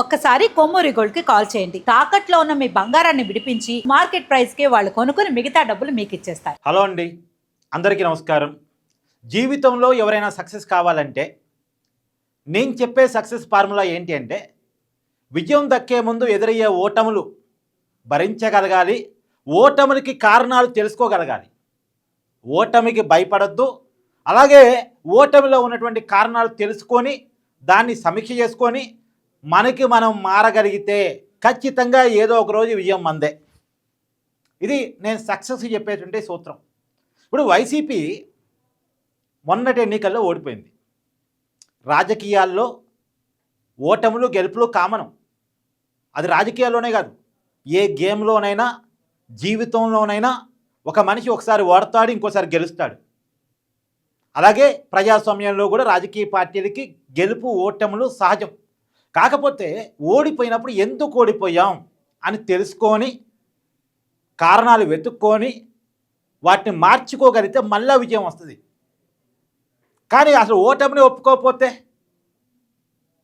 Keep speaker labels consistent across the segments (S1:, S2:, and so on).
S1: ఒక్కసారి కొమ్మూరి గోల్డ్కి కాల్ చేయండి. తాకట్లో ఉన్న మీ బంగారాన్ని విడిపించి మార్కెట్ ప్రైస్కి వాళ్ళు కొనుక్కుని మిగతా డబ్బులు మీకు ఇచ్చేస్తారు.
S2: హలో అండి. అందరికీ నమస్కారం. జీవితంలో ఎవరైనా సక్సెస్ కావాలంటే నేను చెప్పే సక్సెస్ ఫార్ములా ఏంటి అంటే విజయం దక్కే ముందు ఎదురయ్యే ఓటములు భరించగలగాలి. ఓటములకి కారణాలు తెలుసుకోగలగాలి. ఓటమికి భయపడద్దు. అలాగే ఓటమిలో ఉన్నటువంటి కారణాలు తెలుసుకొని దాన్ని సమీక్ష చేసుకొని మనకి మనం మారగలిగితే ఖచ్చితంగా ఏదో ఒక రోజు విజయం మందే. ఇది నేను సక్సెస్ చెప్పేటువంటి సూత్రం. ఇప్పుడు వైసీపీ మొన్నటి ఎన్నికల్లో ఓడిపోయింది. రాజకీయాల్లో ఓటములు గెలుపులు కామనం. అది రాజకీయాల్లోనే కాదు. ఏ గేమ్లోనైనా జీవితంలోనైనా ఒక మనిషి ఒకసారి ఓడతాడు ఇంకోసారి గెలుస్తాడు. అలాగే ప్రజాస్వామ్యంలో కూడా రాజకీయ పార్టీలకి గెలుపు ఓటములు సహజం. కాకపోతే ఓడిపోయినప్పుడు ఎందుకు ఓడిపోయాం అని తెలుసుకొని కారణాలు వెతుక్కొని వాటిని మార్చుకోగలిగితే మళ్ళా విజయం వస్తుంది. కానీ అసలు ఓటమిని ఒప్పుకోకపోతే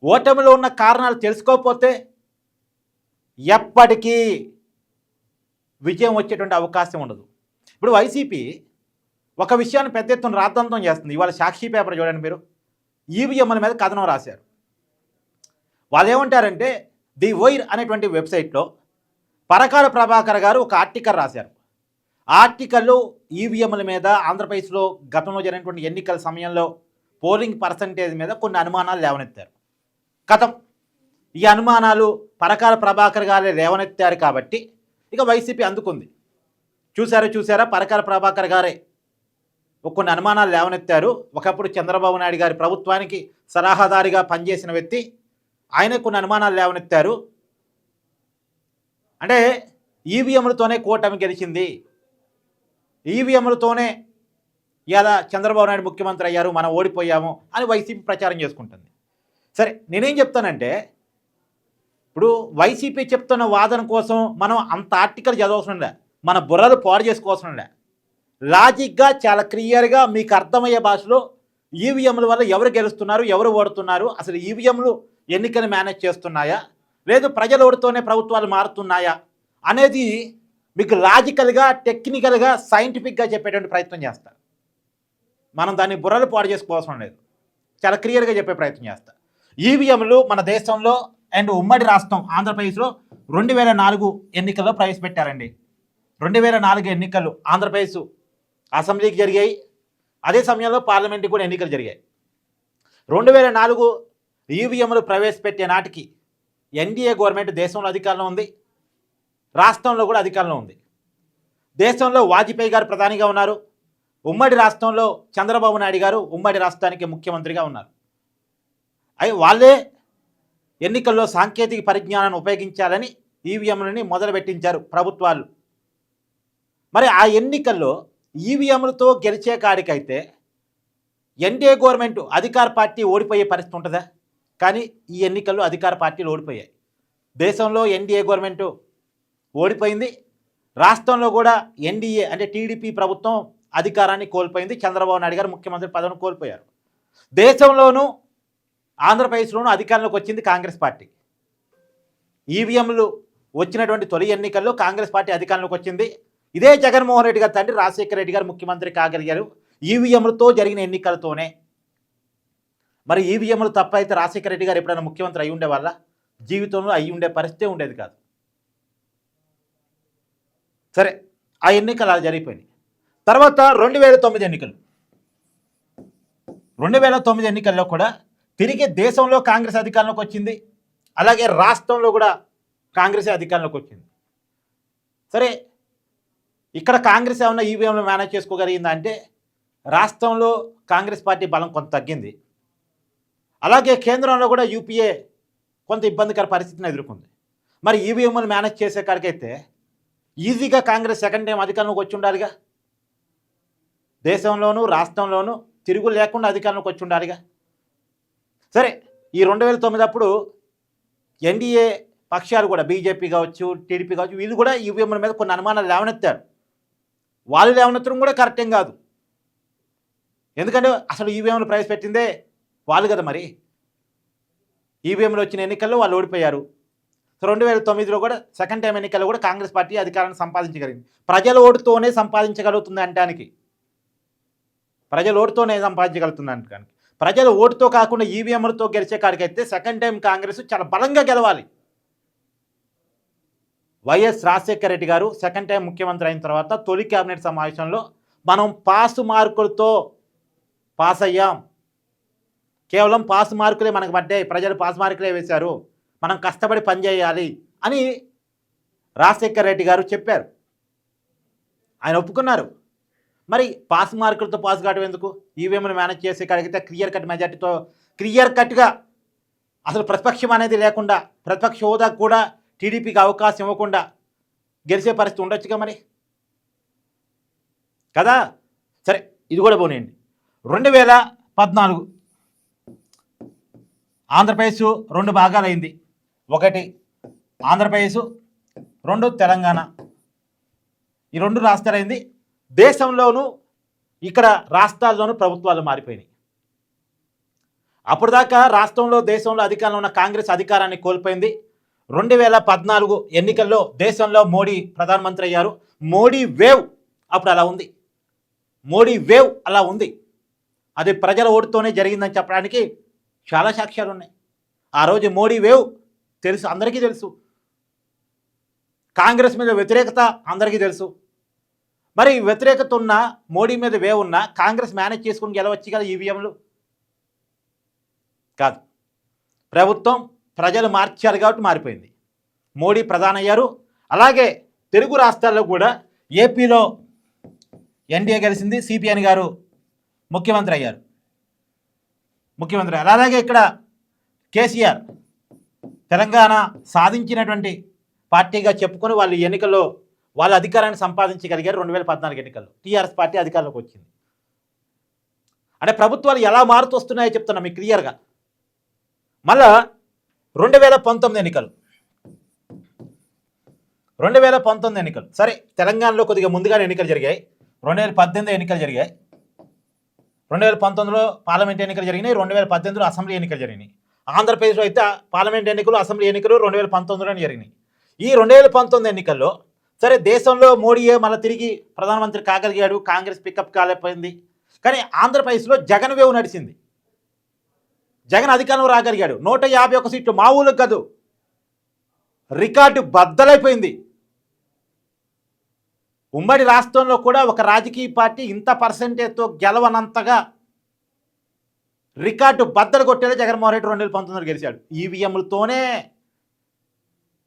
S2: ఓటమిలో ఉన్న కారణాలు తెలుసుకోకపోతే ఎప్పటికీ విజయం వచ్చేటువంటి అవకాశం ఉండదు. ఇప్పుడు వైసీపీ ఒక విషయాన్ని పెద్ద ఎత్తున రాద్ధాంతం చేస్తుంది. ఇవాళ సాక్షి పేపర్ చూడండి మీరు. ఈవీఎంల మీద కథనం రాశారు. వాళ్ళు ఏమంటారంటే ది వైర్ అనేటువంటి వెబ్సైట్లో పరకాల ప్రభాకర్ గారు ఒక ఆర్టికల్ రాశారు. ఆ ఆర్టికల్లో ఈవీఎంల మీద ఆంధ్రప్రదేశ్లో గతంలో జరిగినటువంటి ఎన్నికల సమయంలో పోలింగ్ పర్సంటేజ్ మీద కొన్ని అనుమానాలు లేవనెత్తారు. కథం. ఈ అనుమానాలు పరకాల ప్రభాకర్ గారే లేవనెత్తారు కాబట్టి ఇక వైసీపీ అందుకుంది. చూసారా చూసారా పరకాల ప్రభాకర్ గారే. కొన్ని అనుమానాలు లేవనెత్తారు. ఒకప్పుడు చంద్రబాబు నాయుడు గారి ప్రభుత్వానికి సలహాదారిగా పనిచేసిన వ్యక్తి ఆయన కొన్ని అనుమానాలు లేవనెత్తారు. అంటే ఈవీఎంలతోనే కూటమి గెలిచింది. ఈవీఎంలతోనే ఇలా చంద్రబాబు నాయుడు ముఖ్యమంత్రి అయ్యారు మనం ఓడిపోయాము అని వైసీపీ ప్రచారం చేసుకుంటుంది. సరే నేనేం చెప్తానంటే ఇప్పుడు వైసీపీ చెప్తున్న వాదన కోసం మనం అంత ఆర్టికల్ చదవవసరం మన బుర్రలు పాడు చేసుకోవసరం లాజిక్గా చాలా క్లియర్గా మీకు అర్థమయ్యే భాషలో ఈవీఎంల వల్ల ఎవరు గెలుస్తున్నారు ఎవరు ఓడుతున్నారు అసలు ఈవీఎంలు ఎన్నికలు మేనేజ్ చేస్తున్నాయా? లేదు ప్రజల ఓడితోనే ప్రభుత్వాలు మారుతున్నాయా? అనేది మీకు లాజికల్గా టెక్నికల్గా సైంటిఫిక్గా చెప్పేటువంటి ప్రయత్నం చేస్తారు మనం దాన్ని బుర్రలు పాడు చేసుకోవాల్సిన లేదు. చాలా క్లియర్గా చెప్పే ప్రయత్నం చేస్తా. ఈవీఎంలు మన దేశంలో అండ్ ఉమ్మడి రాష్ట్రం ఆంధ్రప్రదేశ్లో రెండు వేల నాలుగు ఎన్నికల్లో ప్రవేశపెట్టారండి. రెండు వేల నాలుగు ఎన్నికలు ఆంధ్రప్రదేశ్ అసెంబ్లీకి జరిగాయి. అదే సమయంలో పార్లమెంట్కి కూడా ఎన్నికలు జరిగాయి. రెండు వేల నాలుగు ఈవీఎంలు ప్రవేశపెట్టే నాటికి ఎన్డీఏ గవర్నమెంట్ దేశంలో అధికారంలో ఉంది. రాష్ట్రంలో కూడా అధికారంలో ఉంది. దేశంలో వాజ్పేయి గారు ప్రధానిగా ఉన్నారు. ఉమ్మడి రాష్ట్రంలో చంద్రబాబు నాయుడు గారు ఉమ్మడి రాష్ట్రానికి ముఖ్యమంత్రిగా ఉన్నారు. అవి వాళ్ళే ఎన్నికల్లో సాంకేతిక పరిజ్ఞానాన్ని ఉపయోగించాలని ఈవీఎంలని మొదలుపెట్టించారు ప్రభుత్వాలు. మరి ఆ ఎన్నికల్లో ఈవీఎంలతో గెలిచే కాడికైతే ఎన్డీఏ గవర్నమెంట్ అధికార పార్టీ ఓడిపోయే పరిస్థితి ఉంటుందా? కానీ ఈ ఎన్నికల్లో అధికార పార్టీలు ఓడిపోయాయి. దేశంలో ఎన్డీఏ గవర్నమెంట్ ఓడిపోయింది. రాష్ట్రంలో కూడా ఎన్డీఏ అంటే టీడీపీ ప్రభుత్వం అధికారాన్ని కోల్పోయింది. చంద్రబాబు నాయుడు గారు ముఖ్యమంత్రి పదవిని కోల్పోయారు. దేశంలోనూ ఆంధ్రప్రదేశ్లోనూ అధికారంలోకి వచ్చింది కాంగ్రెస్ పార్టీ. ఈవీఎంలు వచ్చినటువంటి తొలి ఎన్నికల్లో కాంగ్రెస్ పార్టీ అధికారంలోకి వచ్చింది. ఇదే జగన్మోహన్ రెడ్డి గారి తండ్రి రాజశేఖర రెడ్డి గారు ముఖ్యమంత్రి కాగలిగారు. ఈవీఎంలతో జరిగిన ఎన్నికలతోనే మరి ఈవీఎంలు తప్ప అయితే రాజశేఖర రెడ్డి గారు ఎప్పుడైనా ముఖ్యమంత్రి అయి ఉండేవాళ్ళ? వల్ల జీవితంలో అయి ఉండే పరిస్థితి ఉండేది కాదు. సరే ఆ ఎన్నికలు అలా జరిగిపోయినాయి. తర్వాత రెండు వేల తొమ్మిది ఎన్నికలు. రెండు వేల తొమ్మిది ఎన్నికల్లో కూడా తిరిగి దేశంలో కాంగ్రెస్ అధికారంలోకి వచ్చింది. అలాగే రాష్ట్రంలో కూడా కాంగ్రెస్ అధికారంలోకి వచ్చింది. సరే ఇక్కడ కాంగ్రెస్ ఏమన్నా ఈవీఎంలు మేనేజ్ చేసుకోగలిగిందా అంటే రాష్ట్రంలో కాంగ్రెస్ పార్టీ బలం కొంత తగ్గింది. అలాగే కేంద్రంలో కూడా యూపీఏ కొంత ఇబ్బందికర పరిస్థితిని ఎదుర్కొంది. మరి ఈవీఎంలు మేనేజ్ చేసే కాడికైతే ఈజీగా కాంగ్రెస్ సెకండ్ టైం అధికారంలోకి వచ్చి ఉండాలిగా? దేశంలోనూ రాష్ట్రంలోనూ తిరుగు లేకుండా అధికారంలోకి వచ్చి ఉండాలిగా? సరే ఈ రెండు వేల తొమ్మిది అప్పుడు ఎన్డీఏ పక్షాలు కూడా బీజేపీ కావచ్చు టీడీపీ కావచ్చు వీళ్ళు కూడా ఈవీఎంల మీద కొన్ని అనుమానాలు లేవనెత్తారు. వాళ్ళు లేవనెత్తడం కూడా కరెక్టేం కాదు. ఎందుకంటే అసలు ఈవీఎంలు ప్రవేశపెట్టిందే వాళ్ళు కదా మరి? ఈవీఎంలో వచ్చిన ఎన్నికల్లో వాళ్ళు ఓడిపోయారు. సో రెండు వేల తొమ్మిదిలో కూడా సెకండ్ టైం ఎన్నికల్లో కూడా కాంగ్రెస్ పార్టీ అధికారాన్ని సంపాదించగలిగింది. ప్రజల ఓటుతోనే సంపాదించగలుగుతుంది అంటానికి. ప్రజల ఓటుతోనే సంపాదించగలుగుతుంది అంటానికి. ప్రజల ఓటుతో కాకుండా ఈవీఎంలతో గెలిచే కాడికైతే సెకండ్ టైం కాంగ్రెస్ చాలా బలంగా గెలవాలి. వైఎస్ రాజశేఖర రెడ్డి గారు సెకండ్ టైం ముఖ్యమంత్రి అయిన తర్వాత తొలి కేబినెట్ సమావేశంలో మనం పాసు మార్కులతో పాస్ అయ్యాం కేవలం పాస్ మార్కులే మనకు పడ్డాయి ప్రజలు పాస్ మార్కులే వేశారు మనం కష్టపడి పనిచేయాలి అని రాజశేఖర రెడ్డి గారు చెప్పారు. ఆయన ఒప్పుకున్నారు. మరి పాస్ మార్కులతో పాస్ కావడం ఎందుకు? ఈవీఎంలు మేనేజ్ చేసే కాడిగితే క్లియర్ కట్ మెజార్టీతో క్లియర్ కట్గా అసలు ప్రతిపక్షం అనేది లేకుండా ప్రతిపక్ష హోదా కూడా టీడీపీకి అవకాశం ఇవ్వకుండా గెలిచే పరిస్థితి ఉండొచ్చుగా మరి? కదా? సరే ఇది కూడా పోనీయండి. రెండు వేల పద్నాలుగు ఆంధ్రప్రదేశ్ రెండు భాగాలైంది. ఒకటి ఆంధ్రప్రదేశ్ రెండు తెలంగాణ. ఈ రెండు రాష్ట్రాలైంది. దేశంలోనూ ఇక్కడ రాష్ట్రాల్లోనూ ప్రభుత్వాలు మారిపోయినాయి. అప్పుడు దాకా రాష్ట్రంలో దేశంలో అధికారంలో ఉన్న కాంగ్రెస్ అధికారాన్ని కోల్పోయింది. రెండు వేల పద్నాలుగు ఎన్నికల్లో దేశంలో మోడీ ప్రధానమంత్రి అయ్యారు. మోడీ వేవ్ అప్పుడు అలా ఉంది. మోడీ వేవ్ అలా ఉంది. అది ప్రజల ఓటుతోనే జరిగిందని చెప్పడానికి చాలా సాక్ష్యాలు ఉన్నాయి. ఆ రోజు మోడీ వేవ్ తెలుసు అందరికీ తెలుసు. కాంగ్రెస్ మీద వ్యతిరేకత అందరికీ తెలుసు. మరి వ్యతిరేకత ఉన్న మోడీ మీద వేవ్ ఉన్న కాంగ్రెస్ మేనేజ్ చేసుకుని గెలవచ్చు కదా ఈవీఎంలు? కాదు. ప్రభుత్వం ప్రజలు మార్చారు కాబట్టి మారిపోయింది. మోడీ ప్రధానయ్యారు అలాగే తెలుగు రాష్ట్రాల్లో కూడా ఏపీలో ఎన్డీఏ గెలిచింది సిపిఎన్ గారు ముఖ్యమంత్రి అయ్యారు. ముఖ్యమంత్రి అలాగే ఇక్కడ కేసీఆర్ తెలంగాణ సాధించినటువంటి పార్టీగా చెప్పుకొని వాళ్ళు ఎన్నికల్లో వాళ్ళ అధికారాన్ని సంపాదించగలిగారు రెండు వేల పద్నాలుగు ఎన్నికల్లో. టీఆర్ఎస్ పార్టీ అధికారంలోకి వచ్చింది. అంటే ప్రభుత్వాలు ఎలా మారుతూ వస్తున్నాయో చెప్తున్నా మీకు క్లియర్గా. మళ్ళా రెండు వేల పంతొమ్మిది ఎన్నికలు. రెండు వేల పంతొమ్మిది ఎన్నికలు. సరే తెలంగాణలో కొద్దిగా ముందుగానే ఎన్నికలు జరిగాయి. రెండు వేల పద్దెనిమిది ఎన్నికలు జరిగాయి. రెండు వేల పంతొమ్మిదిలో పార్లమెంట్ ఎన్నికలు జరిగినాయి రెండు వేల పద్దెనిమిదిలో అసెంబ్లీ ఎన్నికలు జరిగినాయి. ఆంధ్రప్రదేశ్లో అయితే పార్లమెంట్ ఎన్నికలు అసెంబ్లీ ఎన్నికలు రెండు వేల పంతొమ్మిదిలోనే జరిగినాయి. ఈ రెండు వేల పంతొమ్మిది ఎన్నికల్లో సరే దేశంలో మోడీయే మళ్ళీ తిరిగి ప్రధానమంత్రి కాగలిగాడు కాంగ్రెస్ పికప్ కాలేకపోయింది. కానీ ఆంధ్రప్రదేశ్లో జగన్ వేవ్ నడిచింది. జగన్ అధికారంలో రాగలిగాడు. నూట యాభై ఒక్క సీట్లు మా ఊళ్ళకి కాదు రికార్డు బద్దలైపోయింది. ఉమ్మడి రాష్ట్రంలో కూడా ఒక రాజకీయ పార్టీ ఇంత పర్సెంటేజ్తో గెలవనంతగా రికార్డు బద్దలు కొట్టేదే జగన్మోహన్ రెడ్డి రెండు వేల పంతొమ్మిదిలో గెలిచాడు. ఈవీఎంలతోనే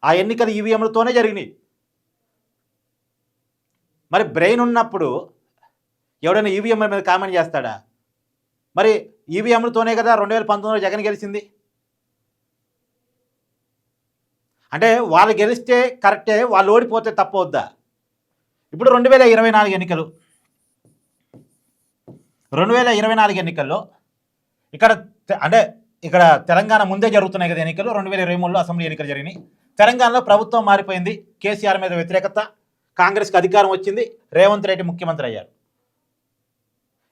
S2: ఆ ఎన్నికలు ఈవీఎంలతోనే జరిగినాయి. మరి బ్రెయిన్ ఉన్నప్పుడు ఎవడైనా ఈవీఎంల మీద కామెంట్ చేస్తాడా? మరి ఈవీఎంలతోనే కదా రెండు వేల పంతొమ్మిదిలో జగన్ గెలిచింది. అంటే వాళ్ళు గెలిస్తే కరెక్టే వాళ్ళు ఓడిపోతే తప్పవద్దా? ఇప్పుడు రెండు వేల ఇరవై నాలుగు ఎన్నికలు. రెండు వేల ఇరవై నాలుగు ఎన్నికల్లో ఇక్కడ అంటే ఇక్కడ తెలంగాణ ముందే జరుగుతున్నాయి కదా ఎన్నికలు. రెండు వేల ఇరవై మూడులో అసెంబ్లీ ఎన్నికలు జరిగినాయి. తెలంగాణలో ప్రభుత్వం మారిపోయింది. కేసీఆర్ మీద వ్యతిరేకత కాంగ్రెస్కి అధికారం వచ్చింది. రేవంత్ రెడ్డి ముఖ్యమంత్రి అయ్యారు.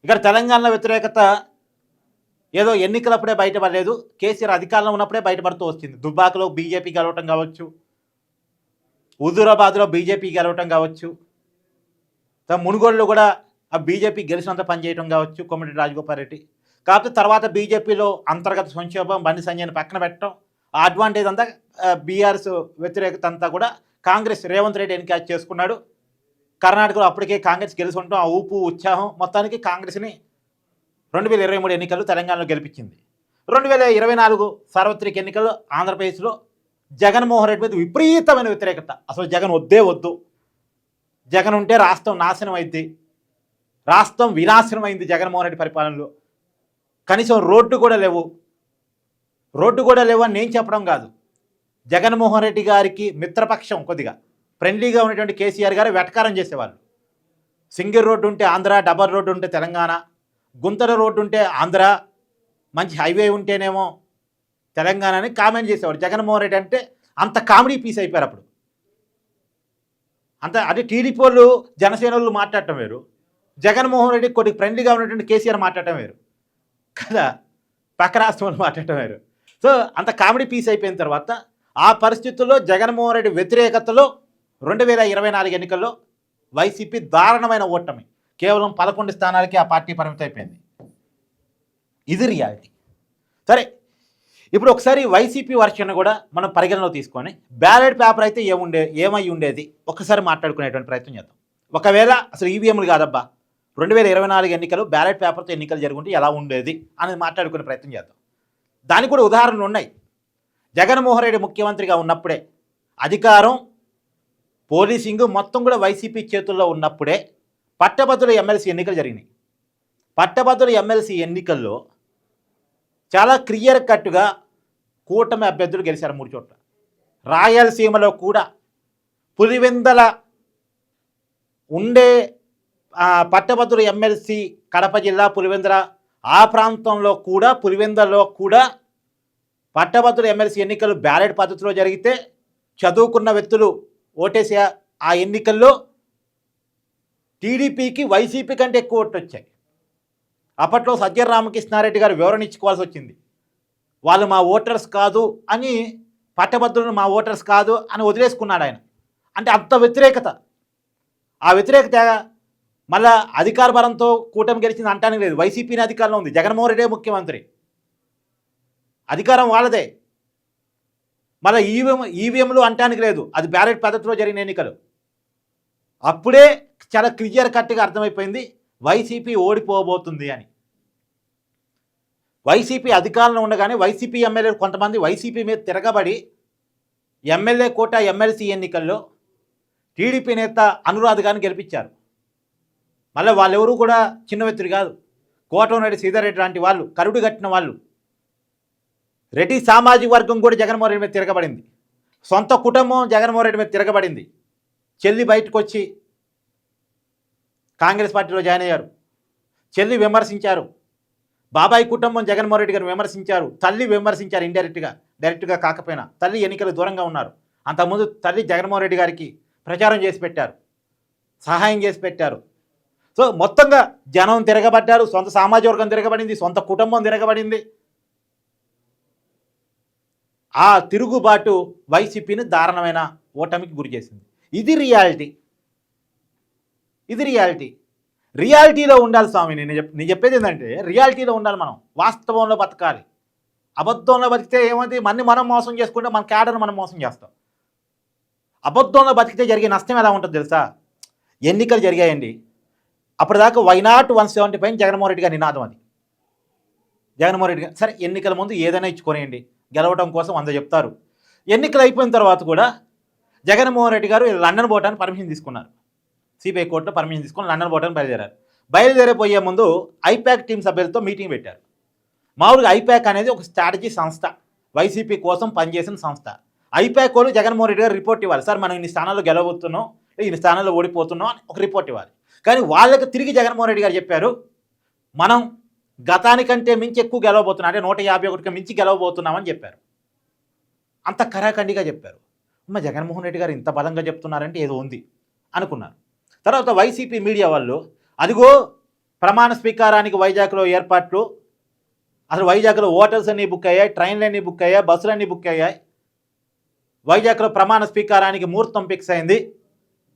S2: ఇక్కడ తెలంగాణలో వ్యతిరేకత ఏదో ఎన్నికలప్పుడే బయటపడలేదు. కేసీఆర్ అధికారంలో ఉన్నప్పుడే బయటపడుతూ వచ్చింది. దుబ్బాకలో బీజేపీ గెలవటం కావచ్చు హుజూరాబాద్లో బీజేపీ గెలవటం కావచ్చు మునుగోడులో కూడా ఆ బీజేపీ గెలిచినంత పనిచేయటం కావచ్చు కొమ్మటి రాజగోపాల్ రెడ్డి. కాకపోతే తర్వాత బీజేపీలో అంతర్గత సంక్షోభం బండి సంజయ్ని పక్కన పెట్టడం ఆ అడ్వాంటేజ్ అంతా బీఆర్ఎస్ వ్యతిరేకత అంతా కూడా కాంగ్రెస్ రేవంత్ రెడ్డి ఎన్కాచ్ చేసుకున్నాడు. కర్ణాటకలో అప్పటికే కాంగ్రెస్ గెలిచి ఉండటం ఆ ఊపు ఉత్సాహం మొత్తానికి కాంగ్రెస్ని రెండు వేల ఇరవై మూడు ఎన్నికలు తెలంగాణలో గెలిపించింది. రెండు వేల ఇరవై నాలుగు సార్వత్రిక ఎన్నికల్లో ఆంధ్రప్రదేశ్లో జగన్మోహన్ రెడ్డి మీద విపరీతమైన వ్యతిరేకత. అసలు జగన్ వద్దే వద్దు. జగన్ ఉంటే రాష్ట్రం నాశనం అయింది రాష్ట్రం వినాశనం అయింది జగన్మోహన్ రెడ్డి పరిపాలనలో. కనీసం రోడ్డు కూడా లేవు. రోడ్డు కూడా లేవు అని నేను చెప్పడం కాదు. జగన్మోహన్ రెడ్డి గారికి మిత్రపక్షం కొద్దిగా. ఫ్రెండ్లీగా ఉన్నటువంటి కేసీఆర్ గారు వెటకారం చేసేవాళ్ళు. సింగిల్ రోడ్డు ఉంటే ఆంధ్ర డబల్ రోడ్డు ఉంటే తెలంగాణ గుంతల రోడ్డు ఉంటే ఆంధ్ర మంచి హైవే ఉంటేనేమో తెలంగాణ అని కామెంట్ చేసేవాడు. జగన్మోహన్ రెడ్డి అంటే అంత కామెడీ పీస్ అయిపోయారు అప్పుడు. అంత అదే టీడీపీ వాళ్ళు జనసేన వాళ్ళు మాట్లాడటం వేరు. జగన్మోహన్ రెడ్డి కొన్ని ఫ్రెండ్లీగా ఉన్నటువంటి కేసీఆర్ మాట్లాడటం వేరు. కదా? పక్క రాష్ట్రం వాళ్ళు మాట్లాడటం వేరు. సో అంత కామెడీ పీస్ అయిపోయిన తర్వాత ఆ పరిస్థితుల్లో జగన్మోహన్ రెడ్డి వ్యతిరేకతలో రెండు వేల ఇరవై నాలుగు ఎన్నికల్లో వైసీపీ దారుణమైన ఓటమి. కేవలం పదకొండు స్థానాలకి ఆ పార్టీ పరిమితం అయిపోయింది ఇది రియాలిటీ. సరే ఇప్పుడు ఒకసారి వైసీపీ వర్షన్ కూడా మనం పరిగణలో తీసుకొని బ్యాలెట్ పేపర్ అయితే ఏముండే ఏమై ఉండేది? ఒకసారి మాట్లాడుకునేటువంటి ప్రయత్నం చేద్దాం. ఒకవేళ అసలు ఈవీఎంలు కాదబ్బా రెండు వేల ఇరవై నాలుగు ఎన్నికలు బ్యాలెట్ పేపర్తో ఎన్నికలు జరుగుంటే ఎలా ఉండేది అనేది మాట్లాడుకునే ప్రయత్నం చేద్దాం. దానికి కూడా ఉదాహరణలు ఉన్నాయి. జగన్మోహన్ రెడ్డి ముఖ్యమంత్రిగా ఉన్నప్పుడే అధికారం పోలీసింగ్ మొత్తం కూడా వైసీపీ చేతుల్లో ఉన్నప్పుడే పట్టభద్రుల ఎమ్మెల్సీ ఎన్నికలు జరిగినాయి. పట్టభద్రుల ఎమ్మెల్సీ ఎన్నికల్లో చాలా క్లియర్ కట్టుగా కూటమి అభ్యర్థులు గెలిచారు మూడు చోట్ల. రాయలసీమలో కూడా పులివెందల ఉండే పట్టభద్రుడు ఎమ్మెల్సీ కడప జిల్లా పులివెందల ఆ ప్రాంతంలో కూడా పులివెందలో కూడా పట్టభద్రుడు ఎమ్మెల్సీ ఎన్నికలు బ్యాలెట్ పద్ధతిలో జరిగితే చదువుకున్న వ్యక్తులు ఓటేసే ఆ ఎన్నికల్లో టీడీపీకి వైసీపీ కంటే ఎక్కువ ఓట్లు వచ్చాయి. అప్పట్లో సజ్జర రామకృష్ణారెడ్డి గారు వివరణ ఇచ్చుకోవాల్సి వచ్చింది. వాళ్ళు మా ఓటర్స్ కాదు అని పట్టభద్రులు మా ఓటర్స్ కాదు అని వదిలేసుకున్నాడు ఆయన. అంటే అంత వ్యతిరేకత. ఆ వ్యతిరేకత మళ్ళా అధికార బలంతో కూటమి గెలిచింది అంటానికి లేదు. వైసీపీని అధికారంలో ఉంది. జగన్మోహన్ రెడ్డే ముఖ్యమంత్రి. అధికారం వాళ్ళదే. మళ్ళీ ఈవీఎం ఈవీఎంలు అంటానికి లేదు. అది బ్యాలెట్ పద్ధతిలో జరిగిన ఎన్నికలు. అప్పుడే చాలా క్లియర్ కట్గా అర్థమైపోయింది. వైసీపీ ఓడిపోబోతుంది అని. వైసీపీ అధికారంలో ఉండగానే వైసీపీ ఎమ్మెల్యేలు కొంతమంది వైసీపీ మీద తిరగబడి ఎమ్మెల్యే కోట ఎమ్మెల్సీ ఎన్నికల్లో టీడీపీ నేత అనురాధ్ గారిని గెలిపించారు. మళ్ళీ వాళ్ళెవరూ కూడా చిన్న వ్యక్తులు కాదు. కోటంరెడ్డి సీతారెడ్డి లాంటి వాళ్ళు కరుడు కట్టిన వాళ్ళు. రెడ్డి సామాజిక వర్గం కూడా జగన్మోహన్ రెడ్డి మీద తిరగబడింది. సొంత కుటుంబం జగన్మోహన్ రెడ్డి మీద తిరగబడింది. చెల్లి బయటకు వచ్చి కాంగ్రెస్ పార్టీలో జాయిన్ అయ్యారు. చెల్లి విమర్శించారు. బాబాయ్ కుటుంబం జగన్మోహన్ రెడ్డి గారు విమర్శించారు. తల్లి విమర్శించారు ఇండైరెక్ట్గా డైరెక్ట్గా కాకపోయినా. తల్లి ఎన్నికలు దూరంగా ఉన్నారు. అంతకుముందు తల్లి జగన్మోహన్ రెడ్డి గారికి ప్రచారం చేసి పెట్టారు. సహాయం చేసి పెట్టారు. సో మొత్తంగా జనం తిరగబడ్డారు. సొంత సామాజిక వర్గం తిరగబడింది. సొంత కుటుంబం తిరగబడింది. ఆ తిరుగుబాటు వైసీపీని దారుణమైన ఓటమికి గురి చేసింది ఇది రియాలిటీ. ఇది రియాలిటీ. రియాలిటీలో ఉండాలి స్వామి నేను చెప్ నేను చెప్పేది ఏంటంటే రియాలిటీలో ఉండాలి మనం. వాస్తవంలో బతకాలి. అబద్ధంలో బతికితే ఏమైంది? మన్ని మనం మోసం చేసుకుంటే మన క్యాడర్ని మనం మోసం చేస్తాం. అబద్ధంలో బతికితే జరిగే నష్టం ఎలా ఉంటుంది తెలుసా? ఎన్నికలు జరిగాయండి. అప్పటిదాకా వైనాట్ వన్ సెవెంటీ పైన జగన్మోహన్ రెడ్డి గారి నినాదం అది. జగన్మోహన్ రెడ్డి గారు సరే ఎన్నికల ముందు ఏదైనా ఇచ్చుకోనేయండి. గెలవడం కోసం వంద చెప్తారు. ఎన్నికలు అయిపోయిన తర్వాత కూడా జగన్మోహన్ రెడ్డి గారు లండన్ పోవడానికి పర్మిషన్ తీసుకున్నారు. సిబిఐ కోర్టులో పర్మిషన్ తీసుకొని లండన్ పోవడానికి బయలుదేరారు. బయలుదేరిపోయే ముందు ఐప్యాక్ టీం సభ్యులతో మీటింగ్ పెట్టారు. మామూలుగా ఐపాక్ అనేది ఒక స్ట్రాటజీ సంస్థ. వైసీపీ కోసం పనిచేసిన సంస్థ. ఐప్యాక్ వాళ్ళు జగన్మోహన్ రెడ్డి గారు రిపోర్ట్ ఇవ్వాలి. సార్ మనం ఇన్ని స్థానాల్లో గెలవబోతున్నాం ఇన్ని స్థానాల్లో ఓడిపోతున్నాం అని ఒక రిపోర్ట్ ఇవ్వాలి. కానీ వాళ్ళకి తిరిగి జగన్మోహన్ రెడ్డి గారు చెప్పారు మనం గతానికంటే మించి ఎక్కువ గెలవబోతున్నాం అంటే నూట యాభై ఒకటికి మించి గెలవబోతున్నామని చెప్పారు. అంత కరాఖండిగా చెప్పారు. అమ్మ జగన్మోహన్ రెడ్డి గారు ఇంత బలంగా చెప్తున్నారంటే ఏదో ఉంది అనుకున్నారు. తర్వాత వైసీపీ మీడియా వాళ్ళు అదిగో ప్రమాణ స్వీకారానికి వైజాగ్లో ఏర్పాట్లు అసలు వైజాగ్లో హోటల్స్ అన్నీ బుక్ అయ్యాయి ట్రైన్లు అన్నీ బుక్ అయ్యాయి బస్సులు అన్నీ బుక్ అయ్యాయి. వైజాగ్లో ప్రమాణ స్వీకారానికి ముహూర్తం ఫిక్స్ అయింది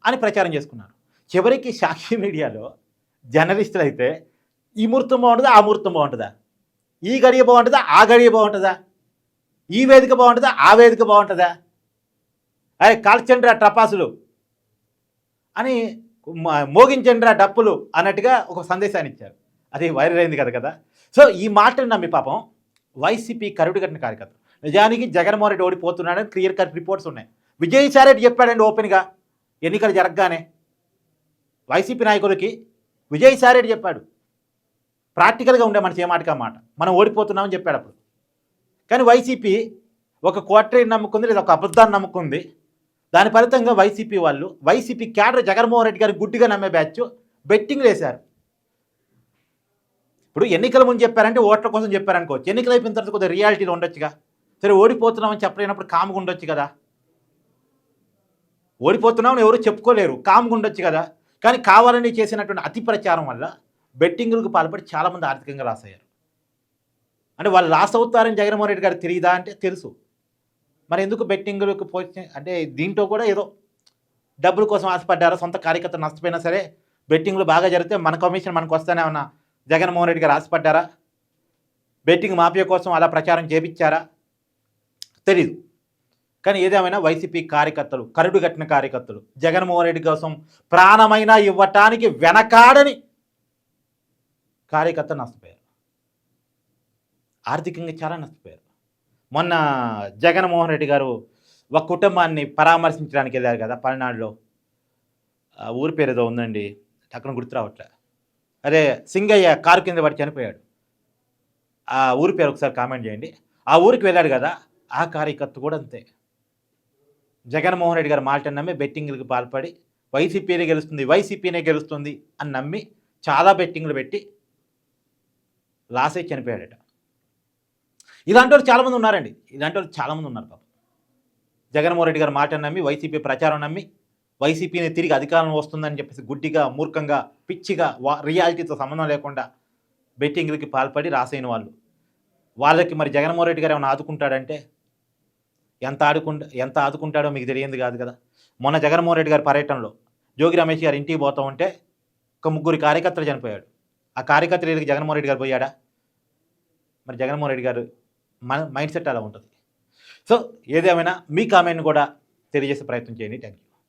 S2: అని ప్రచారం చేసుకున్నారు. చివరికి సాక్షి మీడియాలో జర్నలిస్టులు అయితే ఈ ముహూర్తం బాగుంటుందా ఆ ముహూర్తం బాగుంటుందా? ఈ గడియ బాగుంటుందా ఆ గడియ బాగుంటుందా? ఈ వేదిక బాగుంటుందా ఆ వేదిక బాగుంటుందా? అరే కాల్చండ్రా టపాసులు అని మోగించండ్రా డప్పులు అన్నట్టుగా ఒక సందేశాన్ని ఇచ్చారు. అది వైరల్ అయింది కదా కదా. సో ఈ మాటలు నమ్మి పాపం వైసీపీ కరుడు కట్టిన కార్యకర్తలు. నిజానికి జగన్మోహన్ రెడ్డి ఓడిపోతున్నాడని క్లియర్ కట్ రిపోర్ట్స్ ఉన్నాయి. విజయసాయి రెడ్డి చెప్పాడండి ఓపెన్గా ఎన్నికలు జరగగానే. వైసీపీ నాయకులకి విజయసాయి రెడ్డి చెప్పాడు. ప్రాక్టికల్గా ఉండే మన ఏ మాటకి మాట? మనం ఓడిపోతున్నామని చెప్పాడు అప్పుడు. కానీ వైసీపీ ఒక క్వార్టరీ నమ్ముకుంది లేదా ఒక అబద్ధాన్ని నమ్ముకుంది. దాని ఫలితంగా వైసీపీ వాళ్ళు వైసీపీ క్యాడర్ జగన్మోహన్ రెడ్డి గారు గుడ్డిగా నమ్మే బ్యాచ్ బెట్టింగ్లు వేశారు. ఇప్పుడు ఎన్నికల ముందు చెప్పారంటే ఓట్ల కోసం చెప్పారనుకోవచ్చు. ఎన్నికలు అయిపోయిన తర్వాత కొద్దిగా రియాలిటీలో ఉండొచ్చుగా. సరే ఓడిపోతున్నామని చెప్పలేనప్పుడు కామ్గా ఉండొచ్చు కదా. ఓడిపోతున్నామని ఎవరు చెప్పుకోలేరు కామ్గా ఉండొచ్చు కదా. కానీ కావాలని చేసినటువంటి అతి ప్రచారం వల్ల బెట్టింగులకు పాల్పడి చాలామంది ఆర్థికంగా లాస్ అయ్యారు. అంటే వాళ్ళు లాస్ అవుతారని జగన్మోహన్ రెడ్డి గారు తెలియదా అంటే తెలుసు. మరి ఎందుకు బెట్టింగ్లకు పోయి అంటే దీంట్లో కూడా ఏదో డబ్బుల కోసం ఆశపడ్డారా? సొంత కార్యకర్త నష్టపోయినా సరే బెట్టింగ్లు బాగా జరిగితే మన కమిషన్ మనకు వస్తానే ఉన్న జగన్మోహన్ రెడ్డి గారు ఆశపడ్డారా? బెట్టింగ్ మాఫియా కోసం అలా ప్రచారం చేపించారా? తెలీదు. కానీ ఏదేమైనా వైసీపీ కార్యకర్తలు కరుడు కట్టిన కార్యకర్తలు జగన్మోహన్ రెడ్డి కోసం ప్రాణమైనా ఇవ్వటానికి వెనకాడని కార్యకర్త నష్టపోయారు. ఆర్థికంగా చాలా నష్టపోయారు. మొన్న జగన్మోహన్ రెడ్డి గారు ఒక కుటుంబాన్ని పరామర్శించడానికి వెళ్ళారు కదా పల్నాడులో. ఊరి పేరు ఏదో ఉందండి. అక్కడ గుర్తు రావట్లే. అదే సింగయ్య కారు కింద పడి చనిపోయాడు. ఆ ఊరి పేరు ఒకసారి కామెంట్ చేయండి. ఆ ఊరికి వెళ్ళాడు కదా ఆ కార్యకర్త కూడా అంతే. జగన్మోహన్ రెడ్డి గారు మాట నమ్మి బెట్టింగ్లకు పాల్పడి వైసీపీనే గెలుస్తుంది వైసీపీనే గెలుస్తుంది అని నమ్మి చాలా బెట్టింగ్లు పెట్టి లాస్ అయి చనిపోయాడట. ఇలాంటి వాళ్ళు చాలామంది ఉన్నారండి. ఇలాంటి వాళ్ళు చాలామంది ఉన్నారు పాపం. జగన్మోహన్ రెడ్డి గారు మాట నమ్మి వైసీపీ ప్రచారం నమ్మి వైసీపీని తిరిగి అధికారం వస్తుందని చెప్పేసి గుడ్డిగా మూర్ఖంగా పిచ్చిగా వా రియాలిటీతో సంబంధం లేకుండా బెట్టింగ్లకి పాల్పడి రాసైన వాళ్ళు. వాళ్ళకి మరి జగన్మోహన్ రెడ్డి గారు ఏమైనా ఆదుకుంటాడంటే? ఎంత ఆడుకుంటా ఎంత ఆదుకుంటాడో మీకు తెలియంది కాదు కదా. మొన్న జగన్మోహన్ రెడ్డి గారి పర్యటనలో జోగి రమేష్ గారు ఇంటికి పోతా ఉంటే ఒక ముగ్గురు కార్యకర్తలు చనిపోయాడు ఆ కార్యకర్తలు జగన్మోహన్ రెడ్డి గారు పోయాడా? మరి జగన్మోహన్ రెడ్డి గారు మన మైండ్ సెట్ అలా ఉంటుంది. సో ఏదేమైనా మీ కామెంట్ కూడా తెలియజేసే ప్రయత్నం చేయండి. Thank you